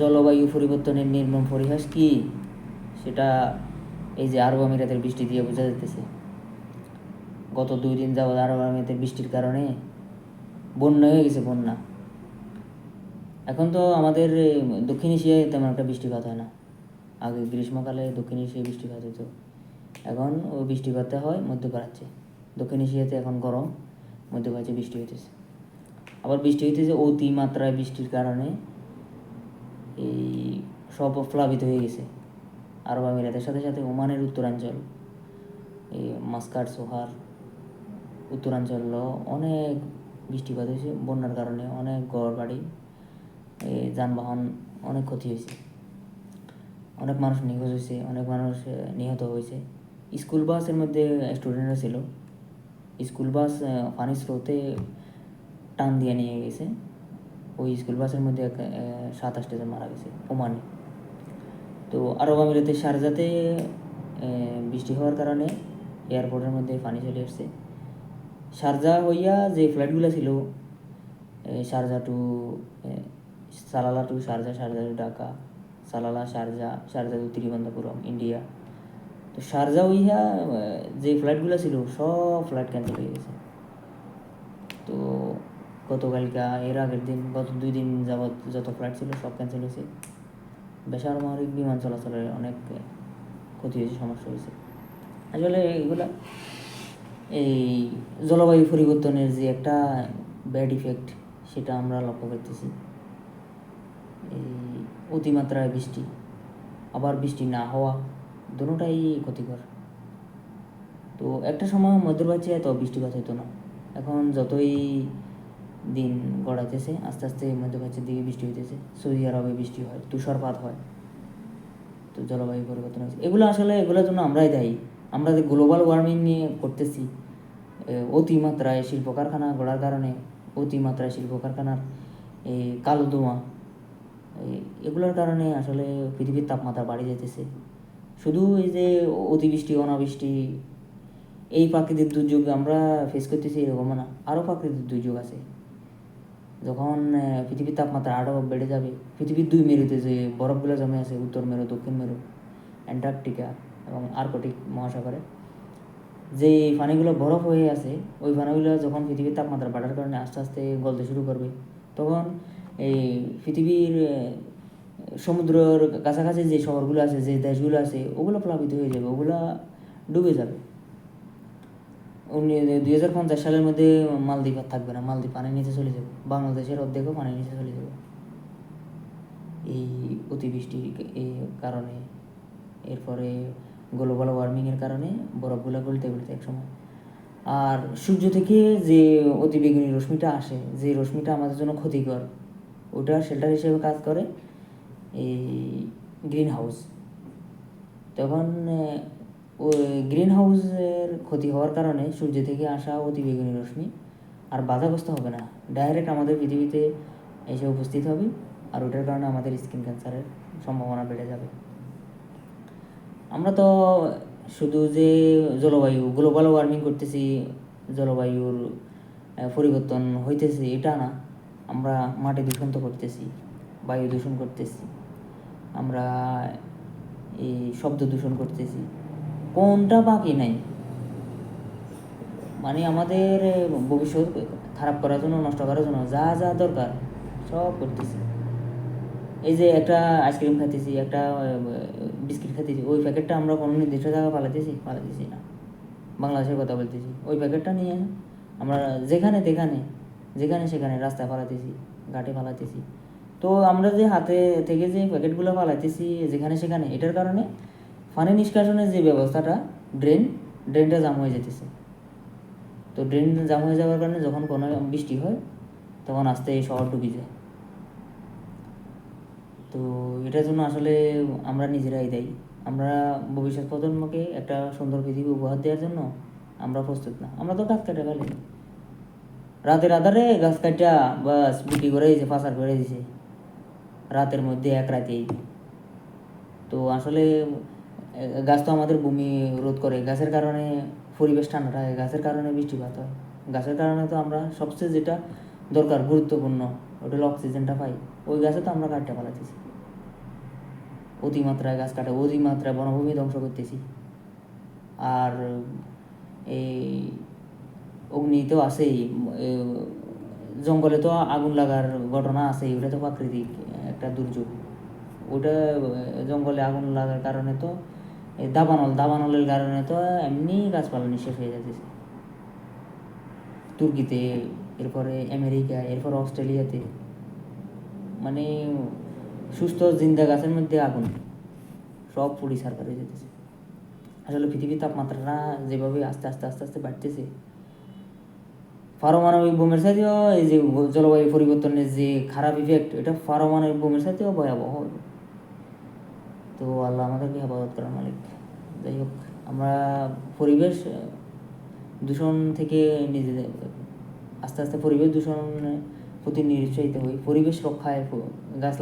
জলবায়ু পরিবর্তনের নির্মম পরিহাস কি? সেটা এই যে আরব আমিরাতের বৃষ্টি দিয়ে বোঝা যাইতেছে। গত দুই দিন যাবৎ আরব আমিরাতের বৃষ্টির কারণে বন্যা হয়ে গেছে, বন্যা। এখন তো আমাদের দক্ষিণ এশিয়ায় তেমন একটা বৃষ্টিপাত হয় না। আগে গ্রীষ্মকালে দক্ষিণ এশিয়ায় বৃষ্টিপাত হতো এখন ও বৃষ্টিপাতে হয় মধ্যপ্রাচ্যে। দক্ষিণ এশিয়াতে এখন গরম, মধ্যপ্রাচ্যে বৃষ্টি হইতেছে। আবার বৃষ্টি হইতেছে অতি মাত্রায় বৃষ্টির কারণে এই সব প্লাবিত হয়ে গেছে। আরব আমিরাতের সাথে সাথে ওমানের উত্তরাঞ্চল, এই মাস্কার সোহার উত্তরাঞ্চল অনেক বৃষ্টিপাত হয়েছে, বন্যার কারণে অনেক ঘর বাড়ি এই যানবাহন অনেক ক্ষতি হয়েছে। অনেক মানুষ নিখোঁজ হয়েছে, অনেক মানুষ নিহত হয়েছে। স্কুল বাসের মধ্যে স্টুডেন্টরা ছিল। স্কুল বাস পানির স্রোতে টান দিয়ে নিয়ে গেছে। ওই স্কুল বাসের মধ্যে সাতাশটা জন মারা গেছে ওমানে। তো আরব আমিরাতের শারজাতে আহ, বৃষ্টি হওয়ার কারণে এয়ারপোর্টের মধ্যে পানি চলে আসছে। শারজা হইয়া যে ফ্লাইটগুলো ছিল Sharjah to Salalah to Sharjah Sharjah to Dhaka Salalah Sharjah Sharjah to Thiruvananthapuram India. তো শারজা হইয়া যে ফ্লাইটগুলো ছিল সব ফ্লাইট ক্যান্সেল হয়ে গেছে। তো গতকালকা, এর আগের দিন, গত দুই দিন যাবৎ যত ফ্লাইট ছিল, সব ক্যান্সেল হয়েছে। বেসামরিক বিমান চলাচলের অনেক ক্ষতি হয়েছে, সমস্যা হয়েছে। আসলে এগুলা এই জলবায়ু পরিবর্তনের যে একটা ব্যাড ইফেক্ট সেটা আমরা লক্ষ্য করতেছি। এই অতিমাত্রায় বৃষ্টি, আবার বৃষ্টি না হওয়া, দুটোটাই ক্ষতিকর। তো একটা সময় মধ্যপ্রাচ্যে এত বৃষ্টিপাত হতো না। এখন যতই দিন গড়াইতেছে, আস্তে আস্তে মধ্যপ্রাচ্যের দিকে বৃষ্টি হইতেছে, সৌদি আরবে বৃষ্টি হয়, তুষারপাত হয়, তো জলবায়ু পরিবর্তন হয়েছে এগুলো আসলে এগুলোর জন্য আমরাই দায়ী। আমরা যে গ্লোবাল ওয়ার্মিং নিয়ে করতেছি অতিমাত্রায় শিল্প কারখানা গড়ার কারণে, অতিমাত্রায় শিল্প কারখানার এই কালো ধোঁয়া এগুলোর কারণে আসলে পৃথিবীর তাপমাত্রা বাড়ে যেতেছে শুধু এই যে অতিবৃষ্টি, অনাবৃষ্টি, এই প্রাকৃতিক দুর্যোগ আমরা ফেস করতেছি এরকম না, আরও প্রাকৃতিক দুর্যোগ আছে। যখন পৃথিবীর তাপমাত্রা আরও বেড়ে যাবে, পৃথিবীর দুই মেরুতে যে বরফগুলো জমে আছে, উত্তর মেরু, দক্ষিণ মেরু, অ্যান্টার্কটিকা এবং আর্কটিক মহাসাগরে যে পানিগুলো বরফ হয়ে আছে, ওই পানিগুলো যখন পৃথিবীর তাপমাত্রা বাড়ার কারণে আস্তে আস্তে গলতে শুরু করবে, তখন এই পৃথিবীর সমুদ্রের কাছাকাছি যে শহরগুলো আছে, যে দেশগুলো আছে, ওগুলো প্লাবিত হয়ে যাবে, ওগুলো ডুবে যাবে। উনি দুই হাজার পঞ্চাশ সালের মধ্যে মালদ্বীপ আর থাকবে না, মালদ্বীপ পানির নিচে চলে যাবে। বাংলাদেশের অর্ধেকও পানির নিচে চলে যাবে। এই অতিবৃষ্টির এই কারণে, এরপরে গ্লোবাল ওয়ার্মিংয়ের কারণে বরফগুলো গলতে গলতে একসময়। আর সূর্য থেকে যে অতিবেগুনি রশ্মিটা আসে, যে রশ্মিটা আমাদের জন্য ক্ষতিকর, ওটা শেল্টার হিসেবে কাজ করে এই গ্রিন হাউস তখন গ্রিন হাউসের ক্ষতি হওয়ার কারণে সূর্য থেকে আসা অতিবেগুনি রশ্মি আর বাধাগ্রস্ত হবে না। ডাইরেক্ট আমাদের পৃথিবীতে এসে উপস্থিত হবে আর ওটার কারণে আমাদের স্কিন ক্যান্সারের সম্ভাবনা বেড়ে যাবে। আমরা তো শুধু যে জলবায়ু, গ্লোবাল ওয়ার্মিং করতেছি, জলবায়ুর পরিবর্তন হইতেছে এটা না। আমরা মাটি দূষণ তো করতেছি, বায়ু দূষণ করতেছি, আমরা এই শব্দ দূষণ করতেছি। কোনটা বাকি নাই? মানে আমাদের ভবিষ্যৎ খারাপ করার জন্য, নষ্ট করার জন্য যা যা দরকার, সব করতেছি। এই যে একটা আইসক্রিম খাইতেছি, একটা বিস্কিট খাইতেছি, ওই প্যাকেটটা আমরা কোনো নির্দিষ্ট জায়গায় পালাতেছি? পালাতেছি না। বাংলাদেশের কথা বলতেছি। ওই প্যাকেটটা নিয়ে আমরা যেখানে যেখানে যেখানে সেখানে রাস্তায় পালাতেছি, ঘাটে পালাতেছি। তো আমরা যে হাতে থেকে যে প্যাকেটগুলো পালাইতেছি, যেখানে সেখানে, এটার কারণে পানি নিষ্কাশনের যে ব্যবস্থাটা ড্রেন ড্রেনটা জাম হয়ে যেতেছে। তো ড্রেন জাম হয়ে যাওয়ার কারণে যখন কোনো বৃষ্টি হয়, তখন আস্তে এই শহর ডুবে যায়। তো এটার জন্য আসলে আমরা নিজেরাই দায়ী। আমরা ভবিষ্যৎ প্রজন্মকে একটা সুন্দর পৃথিবী উপহার দেওয়ার জন্য আমরা প্রস্তুত না। আমরা তো গাছ কাটে ফেলি রাতের আধারে গাছ কাটা, বাস, বিক্রি করে দিয়েছে, পাচার করে দিয়েছে। রাতের মধ্যে এক রাতেই। তো আসলে গাছ তো আমাদের ভূমি রোধ করে। গাছের কারণে পরিবেশ ঠান্ডা থাকে, গাছের কারণে বৃষ্টিপাত হয়। গাছের কারণে তো আমরা সবচেয়ে যেটা দরকার, গুরুত্বপূর্ণ, ওটা হলো অক্সিজেনটা পাই। ওই গাছে তো আমরা কাটতে পালাতেছি অতিমাত্রায় গাছ কাটা, অতিমাত্রায় বনভূমি ধ্বংস করতেছি। আর এই অগ্নি তো আছেই জঙ্গলে তো আগুন লাগার ঘটনা আছেই, ওটা তো প্রাকৃতিক একটা দুর্যোগ। ওটা জঙ্গলে আগুন লাগার কারণে তো এই দাবানল, দাবানলের কারণে তো এমনি গাছপালা নিঃশেষ হয়ে যাচ্ছে তুর্কিতে, এরপরে আমেরিকা এরপর অস্ট্রেলিয়াতে। মানে সুস্থ জিন্দা গাছের মধ্যে আগুন। সব পুড়ি সারকার হয়ে যেতেছে আসলে পৃথিবীর তাপমাত্রাটা যেভাবে আস্তে আস্তে আস্তে আস্তে বাড়তেছে, পারমাণবিক বোমের সাথেও এই যে জলবায়ু পরিবর্তনের যে খারাপ ইফেক্ট এটা পারমাণবিক বোমের সাথেও ভয়াবহ হবে। তো আল্লাহ আমাদেরকে হেফাজত করার মালিক। যাই হোক, আমরা পরিবেশ দূষণ থেকে নিজেদের, আস্তে আস্তে পরিবেশ দূষণ প্রতি নিরুৎসাহিত হই। পরিবেশ রক্ষায় গাছ